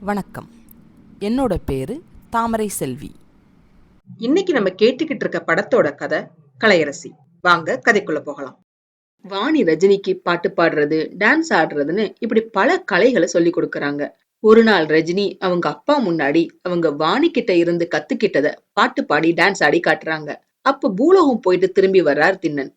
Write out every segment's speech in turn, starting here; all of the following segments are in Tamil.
வணக்கம். என்னோட பேரு தாமரை செல்வி. இன்னைக்கு நம்ம கேட்டுக்கிட்டு இருக்க படத்தோட கதை கலையரசி. வாங்க கதைக்குள்ள போகலாம். வாணி ரஜினிக்கு பாட்டு பாடுறது டான்ஸ் ஆடுறதுன்னு இப்படி பல கலைகளை சொல்லி கொடுக்கறாங்க. ஒரு நாள் ரஜினி அவங்க அப்பா முன்னாடி அவங்க வாணி கிட்ட இருந்து கத்துக்கிட்டத பாட்டு பாடி டான்ஸ் ஆடி காட்டுறாங்க. அப்ப பூலோகம் போயிட்டு திரும்பி வர்றார் தின்னன்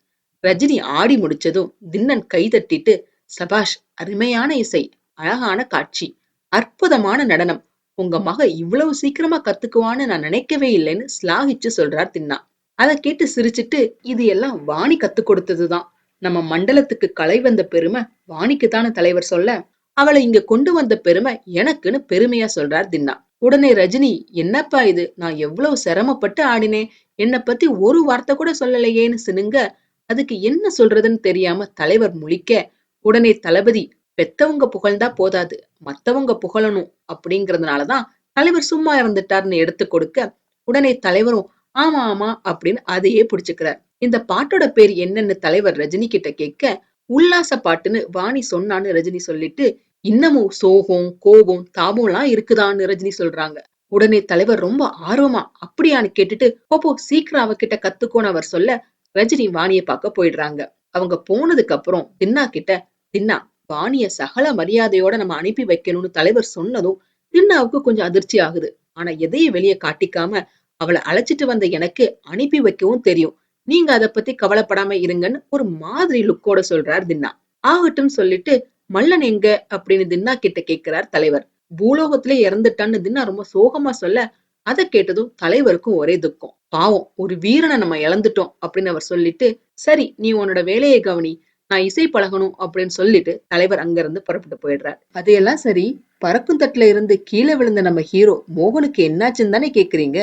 ரஜினி ஆடி முடிச்சதும் தின்னன் கை தட்டிட்டு சபாஷ் அருமையான இசை அழகான காட்சி. அற்புதமான நடனம். உங்க மக இவ்வளவு சீக்கிரமா கத்துக்குவான்னு நான் நினைக்கவே இல்லைன்னு ஸ்லாகிச்சு சொல்றார் தின்னா. அதை கேட்டு சிரிச்சிட்டு இது எல்லாம் வாணி கத்து கொடுத்ததுதான். நம்ம மண்டலத்துக்கு கலை வந்த பெருமை வாணிக்கு தானே தலைவர் சொல்ல? அவளை இங்க கொண்டு வந்த பெருமை எனக்குன்னு பெருமையா சொல்றார் தின்னா. உடனே ரஜினி என்னப்பா இது? நான் எவ்வளவு சிரமப்பட்டு ஆடினேன். என்னை பத்தி ஒரு வார்த்தை கூட சொல்லலையேன்னு சினுங்க. அதுக்கு என்ன சொல்றதுன்னு தெரியாம தலைவர் முழிக்க உடனே தளபதி பெத்தவங்க புகழ்ந்தா போதாது. மத்தவங்க புகழணும் அப்படிங்கறதுனாலதான் தலைவர் சும்மா இருந்துட்டார்னு எடுத்து கொடுக்க உடனே தலைவரும் ஆமா ஆமா அப்படின்னு அதையே புடிச்சுக்கிறார். இந்த பாட்டோட பேர் என்னன்னு தலைவர் ரஜினி கிட்ட கேட்க உல்லாச பாட்டுன்னு வாணி சொன்னான்னு ரஜினி சொல்லிட்டு இன்னமும் சோகம் கோபம் தாபம்லாம் இருக்குதான்னு ரஜினி சொல்றாங்க. உடனே தலைவர் ரொம்ப ஆர்வமா அப்படியான்னு கேட்டுட்டு போப்போ சீக்கிரம் அவகிட்ட கத்துக்கோன்னு அவர் சொல்ல ரஜினி வாணியை பார்க்க போயிடுறாங்க. அவங்க போனதுக்கு அப்புறம் தின்னா கிட்ட தின்னா வாணிய சகல மரியாதையோட நம்ம அனுப்பி வைக்கணும்னு தலைவர் சொன்னதும் தின்னாவுக்கு கொஞ்சம் அதிர்ச்சி ஆகுது. ஆனா எதையும் வெளியே காட்டிக்காம அவளை அழைச்சிட்டு வந்த எனக்கு அனுப்பி வைக்கவும் தெரியும். நீங்க அத பத்தி கவலைப்படாம இருங்கன்னு ஒரு மாதிரி லுக்கோட சொல்றார் தின்னா. ஆகட்டும் சொல்லிட்டு மல்லன் எங்க? அப்படின்னு தின்னா கிட்ட கேட்கிறார் தலைவர். பூலோகத்திலே இறந்துட்டான்னு தின்னா ரொம்ப சோகமா சொல்ல அதை கேட்டதும் தலைவருக்கும் ஒரே துக்கம். பாவம் ஒரு வீரனை நம்ம இழந்துட்டோம் அப்படின்னு அவர் சொல்லிட்டு சரி நீ உன்னோட வேலையை கவனி. நான் இசை பழகணும் அப்படின்னு சொல்லிட்டு தலைவர் அங்கிருந்து புறப்பட்டு போயிடுறார். அதையெல்லாம் சரி பறக்கும் தட்டுல இருந்து கீழே விழுந்த நம்ம ஹீரோ மோகனுக்கு என்னாச்சுன்னு தானே கேக்குறீங்க?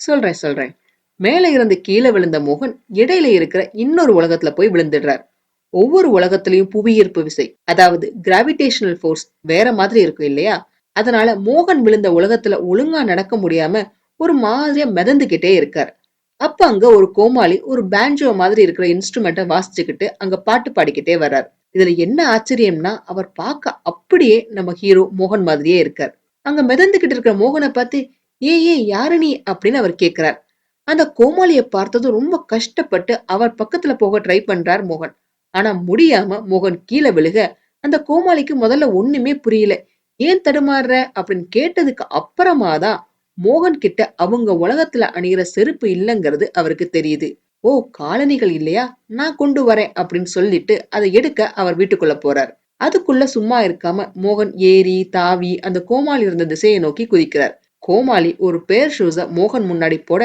சொல்றேன் சொல்றேன். மேல இருந்து கீழே விழுந்த மோகன் இடையில இருக்கிற இன்னொரு உலகத்துல போய் விழுந்துடுறார். ஒவ்வொரு உலகத்திலையும் புவியீர்ப்பு விசை அதாவது கிராவிடேஷனல் ஃபோர்ஸ் வேற மாதிரி இருக்கும் இல்லையா? அதனால மோகன் விழுந்த உலகத்துல ஒழுங்கா நடக்க முடியாம ஒரு மாதிரியா மிதந்துகிட்டே இருக்கார். அப்ப அங்க ஒரு கோமாளி ஒரு பேஞ்சோ மாதிரி இருக்கிற இன்ஸ்ட்ருமெண்ட்டை வாசிச்சுக்கிட்டு அங்க பாட்டு பாடிக்கிட்டே வர்றார். இதுல என்ன ஆச்சரியம்னா அவர் பார்க்க அப்படியே நம்ம ஹீரோ மோகன் மாதிரியே இருக்கார். அங்க மிதந்துகிட்டு இருக்கிற மோகனை பார்த்து ஏ ஏ யாரு நீ? அப்படின்னு அவர் கேட்கிறார் அந்த கோமாளிய பார்த்ததும் ரொம்ப கஷ்டப்பட்டு அவர் பக்கத்துல போக ட்ரை பண்றார் மோகன். ஆனா முடியாம மோகன் கீழே விழுக அந்த கோமாளிக்கு முதல்ல ஒண்ணுமே புரியல. ஏன் தடுமாறுற? அப்படின்னு கேட்டதுக்கு அப்புறமா தான் மோகன் கிட்ட அவங்க உலகத்துல அணிகிற செருப்பு இல்லைங்கிறது அவருக்கு தெரியுது. ஓ காலணிகள் இல்லையா? நான் கொண்டு வரேன் அப்படின்னு சொல்லிட்டு அதை எடுக்க அவர் வீட்டுக்குள்ள போறார். அதுக்குள்ள சும்மா இருக்காம மோகன் ஏறி தாவி அந்த கோமாளி இருந்த திசையை நோக்கி குதிக்கிறார். கோமாளி ஒரு பேர் ஷூஸ மோகன் முன்னாடி போட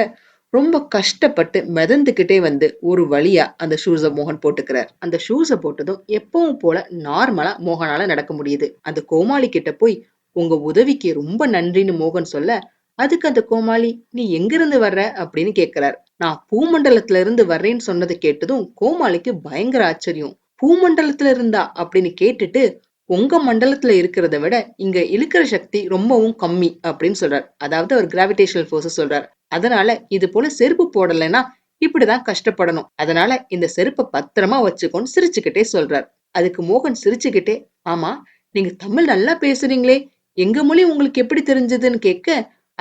ரொம்ப கஷ்டப்பட்டு மிதந்துகிட்டே வந்து ஒரு வழியா அந்த ஷூஸ மோகன் போட்டுக்கிறார். அந்த ஷூஸ போட்டதும் எப்பவும் போல நார்மலா மோகனால நடக்க முடியுது. அந்த கோமாளி கிட்ட போய் உங்க உதவிக்கு ரொம்ப நன்றின்னு மோகன் சொல்ல அதுக்கு அந்த கோமாளி நீ எங்கிருந்து வர்ற? அப்படின்னு கேட்கிறார். நான் பூமண்டலத்துல இருந்து வர்றேன்னு சொன்னதை கேட்டதும் கோமாளிக்கு பயங்கர ஆச்சரியம். பூமண்டலத்துல இருந்தா அப்படின்னு கேட்டுட்டு உங்க மண்டலத்துல இருக்கிறத விட இங்க இழுக்கிற சக்தி ரொம்பவும் கம்மி அப்படின்னு சொல்றார். அதாவது அவர் கிராவிடேஷனல் போர்ஸ் சொல்றார். அதனால இது போல செருப்பு போடலைன்னா இப்படிதான் கஷ்டப்படணும். அதனால இந்த செருப்பை பத்திரமா வச்சுக்கோன்னு சிரிச்சுக்கிட்டே சொல்றார். அதுக்கு மோகன் சிரிச்சுக்கிட்டே ஆமா நீங்க தமிழ் நல்லா பேசுறீங்களே. எங்க மொழி உங்களுக்கு எப்படி தெரிஞ்சதுன்னு கேட்க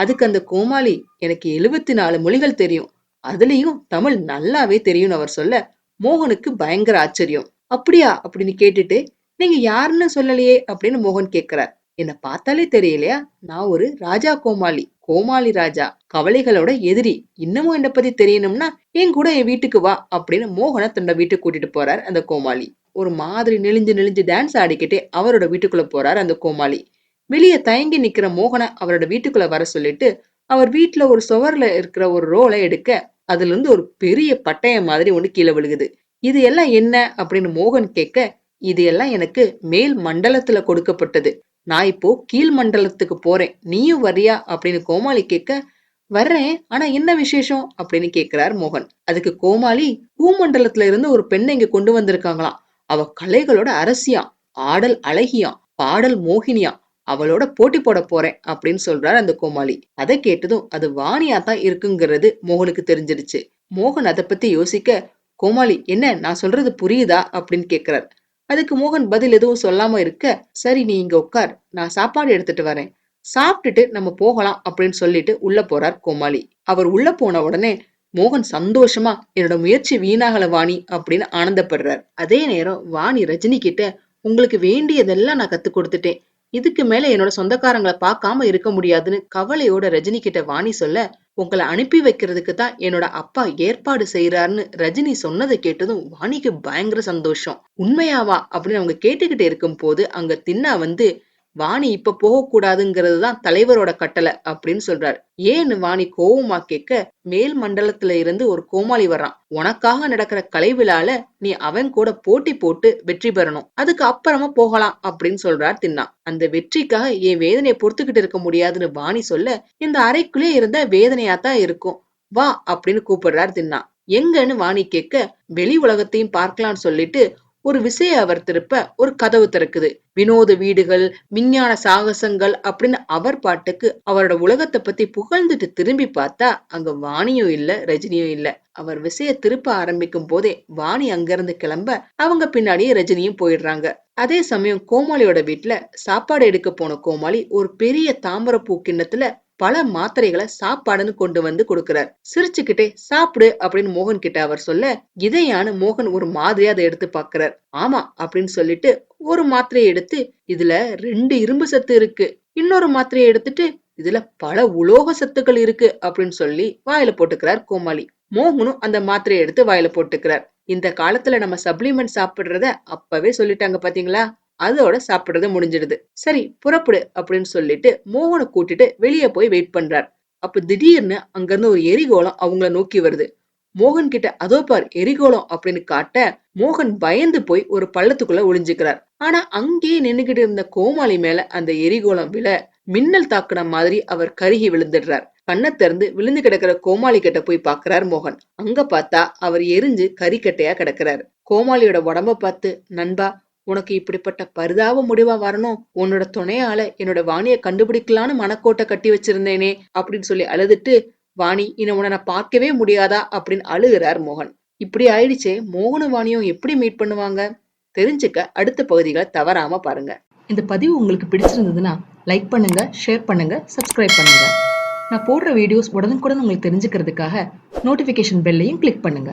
அதுக்கு அந்த கோமாளி எனக்கு எழுபத்தி நாலு மொழிகள் தெரியும். அதுலயும் தமிழ் நல்லாவே தெரியும்னு அவர் சொல்ல மோகனுக்கு பயங்கர ஆச்சரியம். அப்படியா? அப்படின்னு கேட்டுட்டு நீங்க யாருன்னு சொல்லலையே? அப்படின்னு மோகன் கேக்குறார். என்ன பார்த்தாலே தெரியலையா? நான் ஒரு ராஜா கோமாளி கோமாளி ராஜா. கவலைகளோட எதிரி. இன்னமும் என்னை பத்தி தெரியணும்னா என் கூட என் வீட்டுக்கு வா அப்படின்னு மோகனை தன்னோட வீட்டுக்கு கூட்டிட்டு போறார் அந்த கோமாளி. ஒரு மாதிரி நெளிஞ்சு நெளிஞ்சு டான்ஸ் ஆடிக்கிட்டே அவரோட வீட்டுக்குள்ள போறார் அந்த கோமாளி. வெளியே தயங்கி நிக்கிற மோகனை அவரோட வீட்டுக்குள்ள வர சொல்லிட்டு அவர் வீட்டுல ஒரு சுவர்ல இருக்கிற ஒரு ரோலை எடுக்க அதுல இருந்து ஒரு பெரிய பட்டயம் மாதிரி ஒன்னு கீழே விழுகுது. இது எல்லாம் என்ன அப்படின்னு மோகன் கேட்க இது எல்லாம் எனக்கு மேல் மண்டலத்துல கொடுக்கப்பட்டது. நான் இப்போ கீழ் மண்டலத்துக்கு போறேன். நீயும் வரியா அப்படின்னு கோமாளி கேட்க வர்றேன் ஆனா என்ன விசேஷம்? அப்படின்னு கேக்குறார் மோகன். அதுக்கு கோமாளி பூமண்டலத்துல இருந்து ஒரு பெண்ணை இங்க கொண்டு வந்திருக்காங்களாம். அவ கலைகளோட அரசியா ஆடல் அழகியா பாடல் மோகினியா அவளோட போட்டி போட போறேன் அப்படின்னு சொல்றாரு அந்த கோமாளி. அதை கேட்டதும் அது வாணியா தான் இருக்குங்கிறது மோகனுக்கு தெரிஞ்சிடுச்சு. மோகன் அதை பத்தி யோசிக்க கோமாளி என்ன நான் சொல்றது புரியுதா? அப்படின்னு கேக்குறார். அதுக்கு மோகன் பதில் எதுவும் சொல்லாம இருக்க சரி நீ இங்க உட்கார் நான் சாப்பாடு எடுத்துட்டு வரேன். சாப்பிட்டுட்டு நம்ம போகலாம் அப்படின்னு சொல்லிட்டு உள்ள போறார் கோமாளி. அவர் உள்ள போன உடனே மோகன் சந்தோஷமா என்னோட முயற்சி வீணாகல வாணி அப்படின்னு ஆனந்தப்படுறார். அதே நேரம் வாணி ரஜினி கிட்ட உங்களுக்கு வேண்டியதெல்லாம் நான் கத்து கொடுத்துட்டேன். இதுக்கு மேல என்னோட சொந்தக்காரங்களை பார்க்காம இருக்க முடியாதுன்னு கவலையோட ரஜினி கிட்ட வாணி சொல்ல உங்களை அனுப்பி வைக்கிறதுக்கு தான் என்னோட அப்பா ஏற்பாடு செய்யறாருன்னு ரஜினி சொன்னதை கேட்டதும் வாணிக்கு பயங்கர சந்தோஷம். உண்மையாவா? அப்படின்னு அவங்க கேட்டுக்கிட்டே இருக்கும் போது அங்க தின்னா வந்து வாணி இப்ப போகக்கூடாதுங்கிறது தான் தலைவரோட கட்டளை அப்படின்னு சொல்றாரு. ஏன்னு வாணி கோவமா கேட்க மேல் மண்டலத்துல இருந்து ஒரு கோமாளி வர்றான். உனக்காக நடக்கிற கலை விழால நீ அவன் கூட போட்டி போட்டு வெற்றி பெறணும். அதுக்கு அப்புறமா போகலாம் அப்படின்னு சொல்றார் தின்னா. அந்த வெற்றிக்காக என் வேதனையை பொறுத்துக்கிட்டு இருக்க முடியாதுன்னு வாணி சொல்ல இந்த அறைக்குள்ளே இருந்த வேதனையாத்தான் இருக்கும். வா அப்படின்னு கூப்பிடுறார் தின்னா. எங்கன்னு வாணி கேட்க வெளி உலகத்தையும் பார்க்கலாம்னு சொல்லிட்டு ஒரு விசைய அவர் திருப்ப ஒரு கதவு திறக்குது. வினோத வீடுகள் விஞ்ஞான சாகசங்கள் அப்படின்னு அவர் பாட்டுக்கு அவரோட உலகத்தை பத்தி புகழ்ந்துட்டு திரும்பி பார்த்தா அங்க வாணியும் இல்ல ரஜினியும் இல்ல. அவர் விசைய திருப்ப ஆரம்பிக்கும் போதே வாணி அங்கிருந்து கிளம்ப அவங்க பின்னாடியே ரஜினியும் போயிடுறாங்க. அதே சமயம் கோமாளியோட வீட்டுல சாப்பாடு எடுக்க போன கோமாளி ஒரு பெரிய தாமரப்பூ கிண்ணத்துல பல மாத்திரைகளை சாப்பாடுன்னு கொண்டு வந்து கொடுக்கிறார். சிரிச்சுக்கிட்டே சாப்பிடு அப்படின்னு மோகன் கிட்ட அவர் சொல்ல இதையான மோகன் ஒரு மாதிரியா அதை எடுத்து பாக்குறார் ஆமா அப்படின்னு சொல்லிட்டு ஒரு மாத்திரையை எடுத்து இதுல ரெண்டு இரும்பு சத்து இருக்கு. இன்னொரு மாத்திரையை எடுத்துட்டு இதுல பல உலோக சத்துக்கள் இருக்கு அப்படின்னு சொல்லி வாயில போட்டுக்கிறார் கோமாளி. மோகனும் அந்த மாத்திரையை எடுத்து வாயில போட்டுக்கிறார். இந்த காலத்துல நம்ம சப்ளிமெண்ட் சாப்பிடுறத அப்பவே சொல்லிட்டாங்க பாத்தீங்களா? அதோட சாப்பிடுறது முடிஞ்சிடுது. சரி புறப்படு அப்படின்னு சொல்லிட்டு மோகனை கூட்டிட்டு வெளியே போய் வெயிட் பண்றார். அப்ப திடீர்னு அங்கிருந்து ஒரு எரிகோளம் அவங்கள நோக்கி வருது. மோகன் கிட்ட அதோ பார் எரிகோளம் அப்படின்னு காட்ட மோகன் பயந்து போய் ஒரு பள்ளத்துக்குள்ள ஒளிஞ்சுக்கிறார். ஆனா அங்கேயே நின்னுகிட்டு இருந்த கோமாளி மேல அந்த எரிகோளம் விழ மின்னல் தாக்குன மாதிரி அவர் கருகி விழுந்துடுறார். கண்ணை திறந்து விழுந்து கிடக்கிற கோமாளி கிட்ட போய் பாக்குறார் மோகன். அங்க பார்த்தா அவர் எரிஞ்சு கறிக்கட்டையா கிடக்குறாரு. கோமாளியோட உடம்ப பார்த்து நண்பா உனக்கு இப்படிப்பட்ட பரிதாப முடிவா வரணும்? உன்னோட துணையால என்னோட வாணிய கண்டுபிடிக்கலான்னு மனக்கோட்டை கட்டி வச்சிருந்தேனே அப்படின்னு சொல்லி அழுதுட்டு வாணி இன உன்னை நான் பார்க்கவே முடியாதா? அப்படின்னு அழுகிறார் மோகன். இப்படி ஆயிடுச்சே மோகன வாணியும் எப்படி மீட் பண்ணுவாங்க? தெரிஞ்சுக்க அடுத்த பகுதிகளை தவறாம பாருங்க. இந்த பதிவு உங்களுக்கு பிடிச்சிருந்ததுன்னா லைக் பண்ணுங்க ஷேர் பண்ணுங்க சப்ஸ்கிரைப் பண்ணுங்க. நான் போடுற வீடியோஸ் உடனுக்குடன் உங்களுக்கு தெரிஞ்சுக்கிறதுக்காக நோட்டிபிகேஷன் பெல்லையும் கிளிக் பண்ணுங்க.